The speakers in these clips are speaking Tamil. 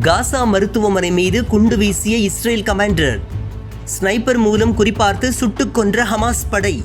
காசா மருத்துவமனை மீது குண்டு வீசிய இஸ்ரேல் கமாண்டர். ஸ்னைப்பர் மூலம் குறிபார்த்து சுட்டுக் கொன்ற ஹமாஸ் படை.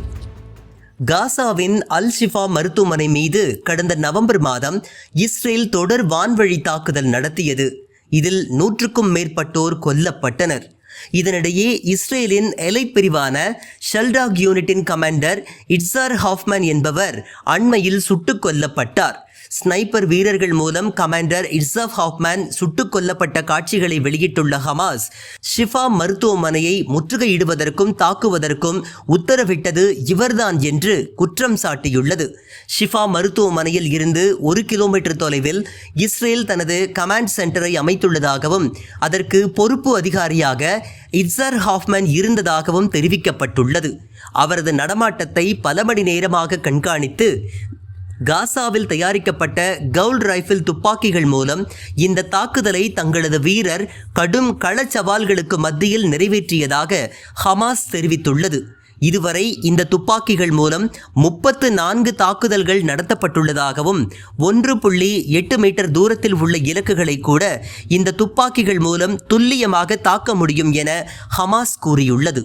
காசாவின் அல் ஷிஃபா மருத்துவமனை மீது கடந்த நவம்பர் மாதம் இஸ்ரேல் தொடர் வான்வழி தாக்குதல் நடத்தியது. இதில் நூற்றுக்கும் மேற்பட்டோர் கொல்லப்பட்டனர். இதனிடையே இஸ்ரேலின் எலை பிரிவான ஷெல்டாக் யூனிட்டின் கமாண்டர் இட்சார் ஹாஃப்மேன் என்பவர் அண்மையில் சுட்டுக் கொல்லப்பட்டார். ஸ்னைப்பர் வீரர்கள் மூலம் கமாண்டர் இட்சாப் ஹாஃப்மேன் சுட்டுக் கொல்லப்பட்ட காட்சிகளை வெளியிட்டுள்ள ஹமாஸ் ஷிஃபா மருத்துவமனையை முற்றுகையிடுவதற்கும் தாக்குவதற்கும் உத்தரவிட்டது இவர்தான் என்று குற்றம் சாட்டியுள்ளது. ஷிஃபா மருத்துவமனையில் இருந்து ஒரு கிலோமீட்டர் தொலைவில் இஸ்ரேல் தனது கமாண்ட் சென்டரை அமைத்துள்ளதாகவும் அதற்கு பொறுப்பு அதிகாரியாக இட்ஸர் ஹாஃப்மேன் இருந்ததாகவும் தெரிவிக்கப்பட்டுள்ளது. அவரது நடமாட்டத்தை பல மணி நேரமாக கண்காணித்து காசாவில் தயாரிக்கப்பட்ட கவுல் ரைஃபிள் துப்பாக்கிகள் மூலம் இந்த தாக்குதலை தங்களது வீரர் கடும் களச் சவால்களுக்கு மத்தியில் நிறைவேற்றியதாக ஹமாஸ் தெரிவித்துள்ளது. இதுவரை இந்த துப்பாக்கிகள் மூலம் முப்பத்து நான்கு தாக்குதல்கள் நடத்தப்பட்டுள்ளதாகவும் ஒன்று புள்ளி எட்டு மீட்டர் தூரத்தில் உள்ள இலக்குகளை கூட இந்த துப்பாக்கிகள் மூலம் துல்லியமாக தாக்க முடியும் என ஹமாஸ் கூறியுள்ளது.